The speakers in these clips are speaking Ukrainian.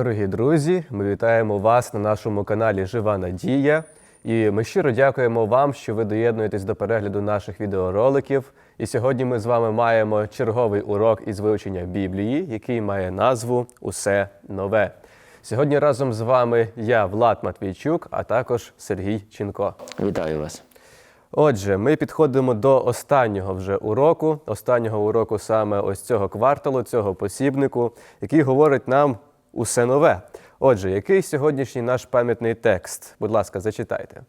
Дорогі друзі, ми вітаємо вас на нашому каналі Жива Надія. І ми щиро дякуємо вам, що ви доєднуєтесь до перегляду наших відеороликів. І сьогодні ми з вами маємо черговий урок із вивчення Біблії, який має назву Усе нове. Сьогодні разом з вами я, Влад Матвійчук, а також Сергій Чінко. Вітаю вас. Отже, ми підходимо до останнього вже уроку, останнього уроку саме ось цього кварталу, цього посібнику, який говорить нам усе нове. Отже, який сьогоднішній наш пам'ятний текст? Будь ласка, зачитайте.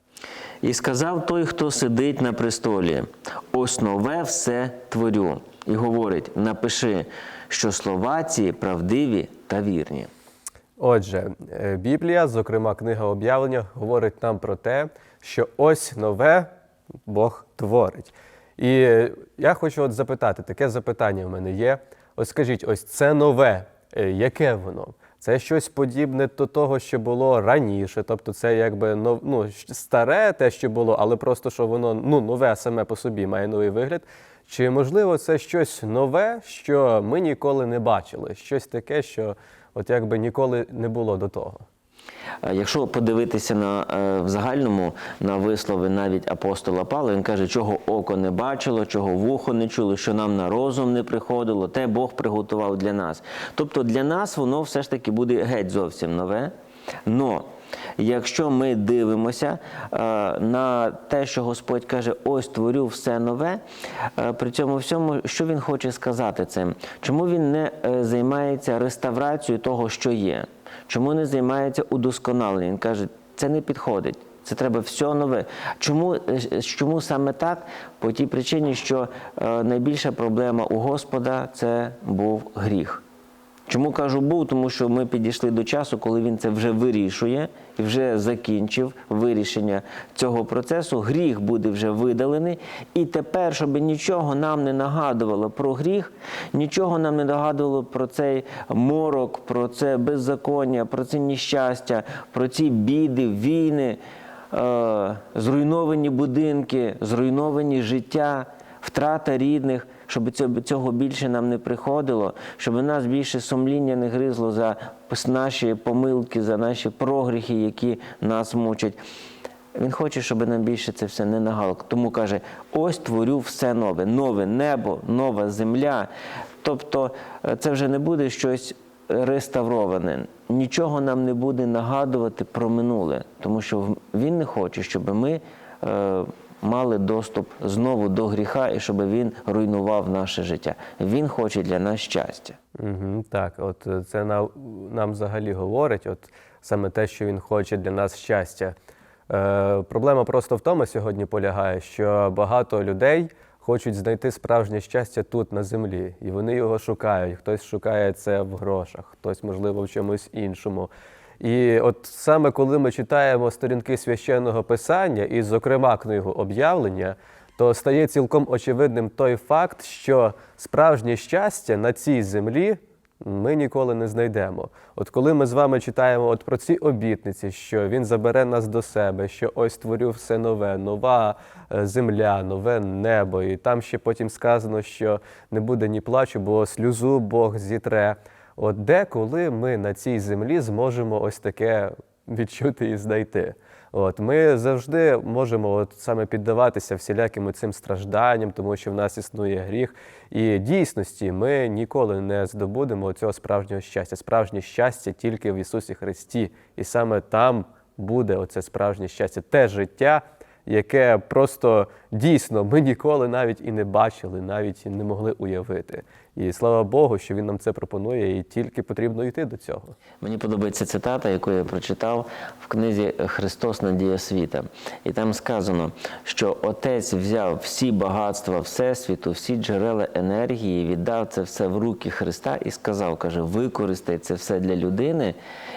І сказав той, хто сидить на престолі: ось нове все творю. І говорить: напиши, що слова ці правдиві та вірні. Отже, е, Біблія, зокрема книга об'явлення, говорить нам про те, що ось нове Бог творить. І е, я хочу от запитати, таке запитання в мене є. От скажіть, ось це нове, е, яке воно? Це щось подібне до того, що було раніше, тобто це якби ну, старе те, що було, але просто що воно ну, нове саме по собі має новий вигляд. Чи можливо це щось нове, що ми ніколи не бачили? Щось таке, що от якби ніколи не було до того. Е, Якщо подивитися на е, в загальному на вислови навіть апостола Павла, він каже, чого око не бачило, чого вухо не чуло, що нам на розум не приходило, те Бог приготував для нас. Тобто для нас воно все ж таки буде геть зовсім нове. Но якщо ми дивимося е, на те, що Господь каже, ось творю все нове, е, при цьому всьому, що він хоче сказати цим? Чому він не е, займається реставрацією того, що є? Чому не займається удосконаленням? Він каже, це не підходить. Це треба все нове. Чому, чому саме так? По тій причині, що найбільша проблема у Господа це був гріх. Чому кажу був? Тому що ми підійшли до часу, коли він це вже вирішує і вже закінчив вирішення цього процесу. Гріх буде вже видалений. І тепер, щоб нічого нам не нагадувало про гріх, нічого нам не нагадувало про цей морок, про це беззаконня, про це нещастя, про ці біди, війни, е, зруйновані будинки, зруйновані життя втрата рідних, щоб цього- більше нам не приходило, щоб нас більше сумління не гризло за наші помилки, за наші прогріхи, які нас мучать. Він хоче, щоб нам більше це все не нагадало. Тому каже: ось творю все нове, нове небо, нова земля. Тобто е, це вже не буде щось реставроване. Нічого нам не буде нагадувати про минуле, тому що він не хоче, щоб ми е, мали доступ знову до гріха і щоб він руйнував наше життя. Він хоче для нас щастя. Угу, так, от е, це нам, нам взагалі говорить, от саме те, що він хоче для нас щастя. Е, проблема просто в тому сьогодні полягає, що багато людей хочуть знайти справжнє щастя тут, на землі, і вони його шукають. Хтось шукає це в грошах, хтось, можливо, в чомусь іншому. І от саме коли ми читаємо сторінки священного писання, і, зокрема, книгу об'явлення, то стає цілком очевидним той факт, що справжнє щастя на цій землі ми ніколи не знайдемо. От коли ми з вами читаємо от про ці обітниці, що він забере нас до себе, що ось творю все нове, нова е, земля, нове небо, і там ще потім сказано, що не буде ні плачу, бо сльозу Бог зітре. От де, коли ми на цій землі зможемо ось таке відчути і знайти? От ми завжди можемо от саме піддаватися всіляким цим стражданням, тому що в нас існує гріх. І дійсності ми ніколи не здобудемо цього справжнього щастя. Справжнє щастя тільки в Ісусі Христі. І саме там буде оце справжнє щастя, те життя, яке просто дійсно ми ніколи навіть і не бачили, навіть і не могли уявити. І слава Богу, що він нам це пропонує, і тільки потрібно йти до цього. Мені подобається цитата, яку я прочитав в книзі Христос Надія світа. І там сказано, що Отець взяв всі багатства Всесвіту, всі джерела енергії, віддав це все в руки Христа і сказав, каже, використай це все для людини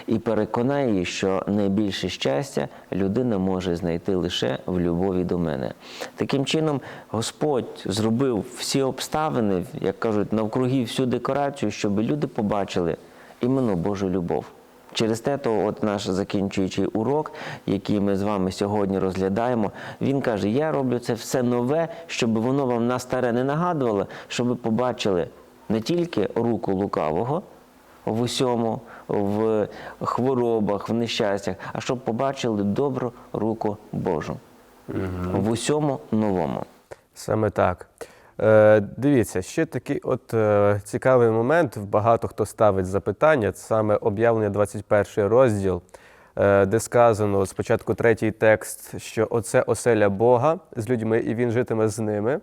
і переконай її, що найбільше щастя людина може знайти лише в любові до мене. Таким чином, Господь зробив всі обставини, як кажуть, навкруги всю декорацію, щоб люди побачили іменно Божу любов. Через те, то от наш закінчуючий урок, який ми з вами сьогодні розглядаємо, він каже: Я роблю це все нове, щоб воно вам на старе не нагадувало, щоб ви побачили не тільки руку лукавого, в усьому, в хворобах, в нещастях, а щоб побачили добру руку Божу в усьому новому. Саме так. Е, дивіться, ще такий от е, цікавий момент. Багато хто ставить запитання. Це саме об'явлення 21 розділ, е, де сказано спочатку третій текст, що оце оселя Бога з людьми, і він житиме з ними.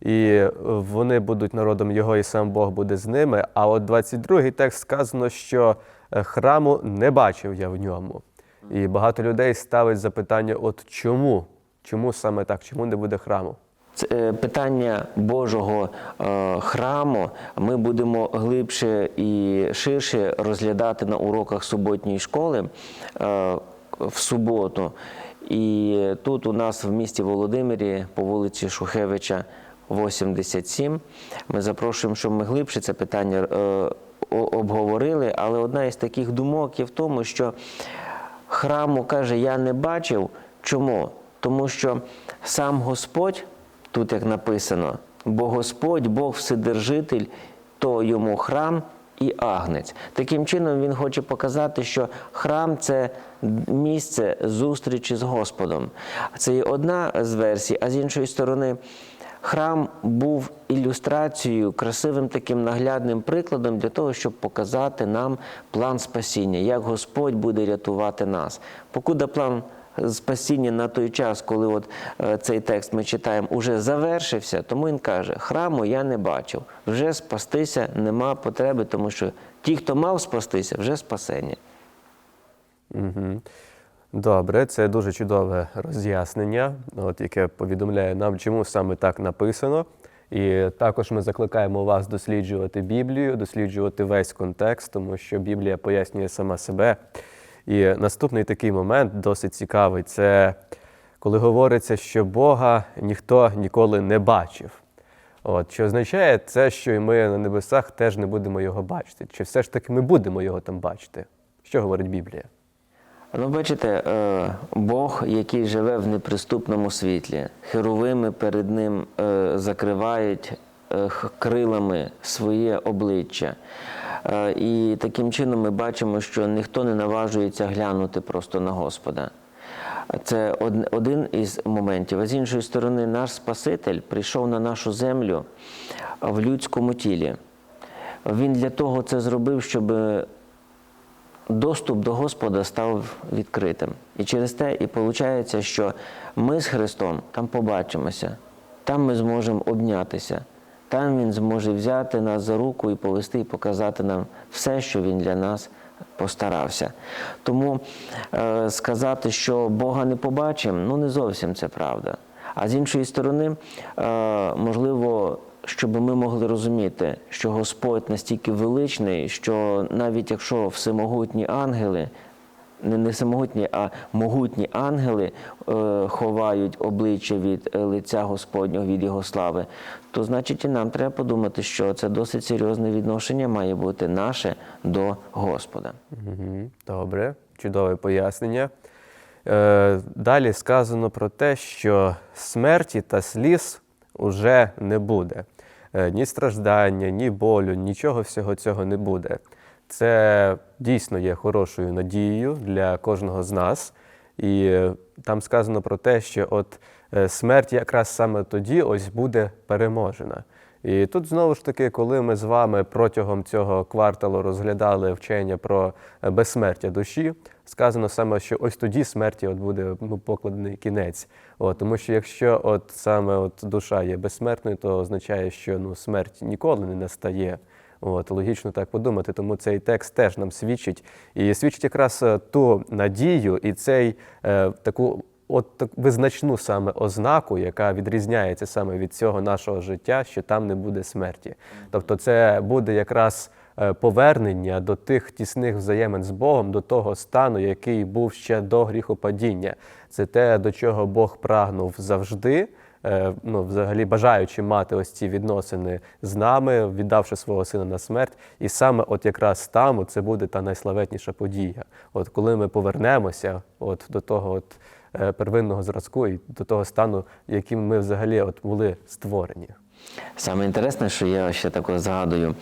І вони будуть народом Його, і сам Бог буде з ними. А от 22 текст сказано, що е, храму не бачив я в ньому. І багато людей ставить запитання: от чому? Чому саме так? Чому не буде храму? Це е, питання Божого е, храму ми будемо глибше і ширше розглядати на уроках суботньої школи е, в суботу. І тут у нас в місті Володимирі по вулиці Шухевича 87. Ми запрошуємо, щоб ми глибше це питання обговорили. Але одна із таких думок є в тому, що храму каже, я не бачив. Чому? Тому що сам Господь, тут як написано, бо Господь, Бог Вседержитель, то йому храм і агнець. Таким чином він хоче показати, що храм це місце зустрічі з Господом. Це є одна з версій, а з іншої сторони, храм був ілюстрацією, красивим таким наглядним прикладом для того, щоб показати нам план спасіння, як Господь буде рятувати нас. Покуда план спасіння на той час, коли от е, цей текст ми читаємо, уже завершився, тому він каже: храму я не бачив, вже спастися нема потреби, тому що ті, хто мав спастися, вже спасені. Угу. Добре, це дуже чудове роз'яснення, от, яке повідомляє нам, чому саме так написано. І також ми закликаємо вас досліджувати Біблію, досліджувати весь контекст, тому що Біблія пояснює сама себе. І наступний такий момент досить цікавий це коли говориться, що Бога ніхто ніколи не бачив. От, що означає це, що і ми на небесах теж не будемо його бачити. Чи все ж таки ми будемо його там бачити? Що говорить Біблія? Ну, бачите, е, Бог, який живе в неприступному світлі, херовими перед ним е, закривають е, крилами своє обличчя. Е, І таким чином ми бачимо, що ніхто не наважується глянути просто на Господа. Це один із моментів. А з іншої сторони, наш Спаситель прийшов на нашу землю в людському тілі. Він для того це зробив, щоб доступ до Господа став відкритим. І через те і виходить, що ми з Христом там побачимося, там ми зможемо обнятися, там Він зможе взяти нас за руку і повести, і показати нам все, що Він для нас постарався. Тому е, сказати, що Бога не побачимо, ну не зовсім це правда. А з іншої сторони, е, можливо, щоб ми могли розуміти, що Господь настільки величний, що навіть якщо всемогутні ангели, не, не всемогутні, а могутні ангели е, ховають обличчя від е, лиця Господнього, від Його слави, то значить і нам треба подумати, що це досить серйозне відношення має бути наше до Господа. Добре, чудове пояснення. Е, далі сказано про те, що смерті та сліз уже не буде. Е, ні страждання, ні болю, нічого всього цього не буде. Це дійсно є хорошою надією для кожного з нас. І е, там сказано про те, що от е, смерть якраз саме тоді ось буде переможена. І тут знову ж таки, коли ми з вами протягом цього кварталу розглядали вчення про е, безсмертя душі, сказано саме, що ось тоді смерті от буде ну, покладений кінець. От, тому що якщо от саме от душа є безсмертною, то означає, що ну, смерть ніколи не настає. От, логічно так подумати, тому цей текст теж нам свідчить. І свідчить якраз е, ту надію і цей е, таку от так визначну саме ознаку, яка відрізняється саме від цього нашого життя, що там не буде смерті. Тобто, це буде якраз е, повернення до тих тісних взаємин з Богом, до того стану, який був ще до гріхопадіння. Це те, до чого Бог прагнув завжди. Е, Ну, взагалі бажаючи мати ось ці відносини з нами, віддавши свого сина на смерть, і саме от якраз там це буде та найславетніша подія. От коли ми повернемося, от до того от е, первинного зразку і до того стану, яким ми взагалі от були створені. Саме інтересне, що я ще також згадую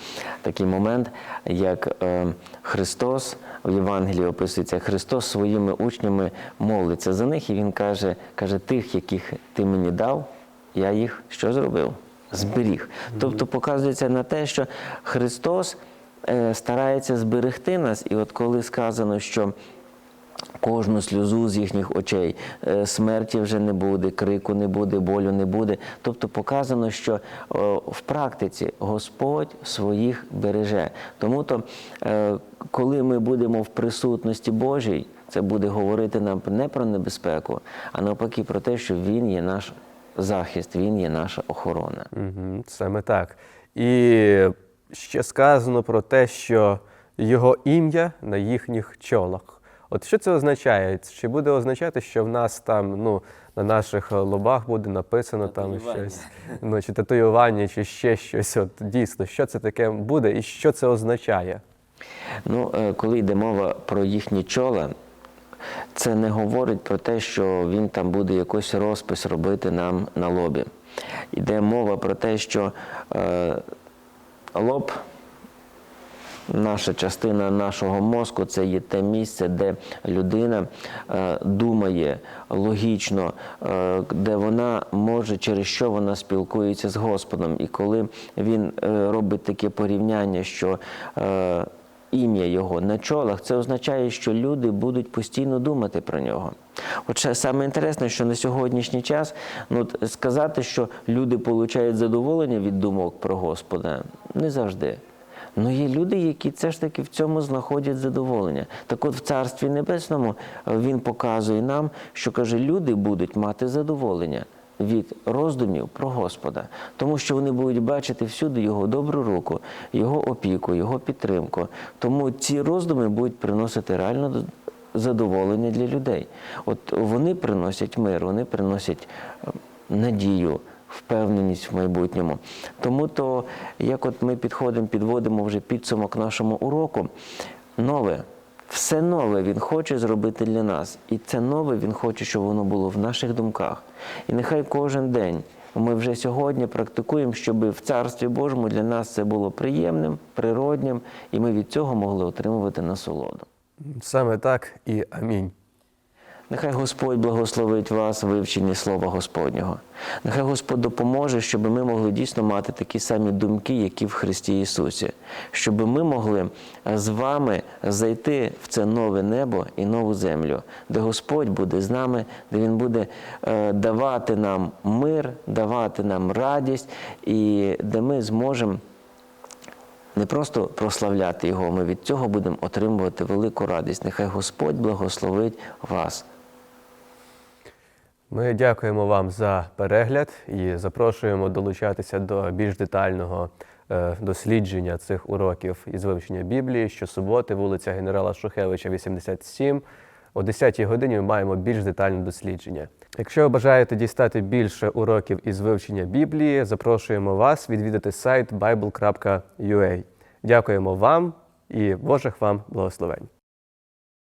такий момент, як е, Христос в Євангелії описується, Христос своїми учнями молиться за них, і Він каже, каже, тих, яких ти мені дав, я їх що зробив? Зберіг. Тобто показується на те, що Христос е, старається зберегти нас, і от коли сказано, що кожну сльозу з їхніх очей. Е, Смерті вже не буде, крику не буде, болю не буде. Тобто показано, що в практиці Господь своїх береже. Тому то, е, коли ми будемо в присутності Божій, це буде говорити нам не про небезпеку, а навпаки про те, що Він є наш захист, Він є наша охорона. Саме так. І ще сказано про те, що його ім'я на їхніх чолах. От що це означає? Чи буде означати, що в нас там, ну, на наших лобах буде написано там щось, ну, чи татуювання, чи ще щось? От дійсно, що це таке буде і що це означає? Ну, е, коли йде мова про їхні чола, це не говорить про те, що він там буде якийсь розпис робити нам на лобі. Йде мова про те, що е, лоб, наша частина нашого мозку, це є те місце, де людина е, думає логічно, е, де вона може, через що вона спілкується з Господом. І коли він е, робить таке порівняння, що ім'я його на чолах, це означає, що люди будуть постійно думати про нього. От саме інтересне, що на сьогоднішній час ну, сказати, що люди отримують задоволення від думок про Господа, не завжди. Ну є люди, які все ж таки в цьому знаходять задоволення. Так от в Царстві Небесному е, він показує нам, що каже, люди будуть мати задоволення від роздумів про Господа, тому що вони будуть бачити всюди його добру руку, його опіку, його підтримку. Тому ці роздуми будуть приносити реально задоволення для людей. От вони приносять мир, вони приносять е, надію, впевненість в майбутньому. Тому то, як от ми підходимо, підводимо вже підсумок нашому уроку, нове. Все нове він хоче зробити для нас. І це нове він хоче, щоб воно було в наших думках. І нехай кожен день ми вже сьогодні практикуємо, щоб в Царстві Божому для нас це було приємним, природнім, і ми від цього могли отримувати насолоду. Саме так і амінь. Нехай Господь благословить вас в вивченні Слова Господнього. Нехай Господь допоможе, щоб ми могли дійсно мати такі самі думки, які в Христі Ісусі, щоб ми могли з вами зайти в це нове небо і нову землю, де Господь буде з нами, де Він буде е, давати нам мир, давати нам радість, і де ми зможемо не просто прославляти Його, ми від цього будемо отримувати велику радість. Нехай Господь благословить вас. Ми дякуємо вам за перегляд і запрошуємо долучатися до більш детального е, дослідження цих уроків із вивчення Біблії. Щосуботи, вулиця генерала Шухевича, 87. О 10 годині ми маємо більш детальне дослідження. Якщо ви бажаєте дістати більше уроків із вивчення Біблії, запрошуємо вас відвідати сайт bible.ua. Дякуємо вам і Божих вам благословень.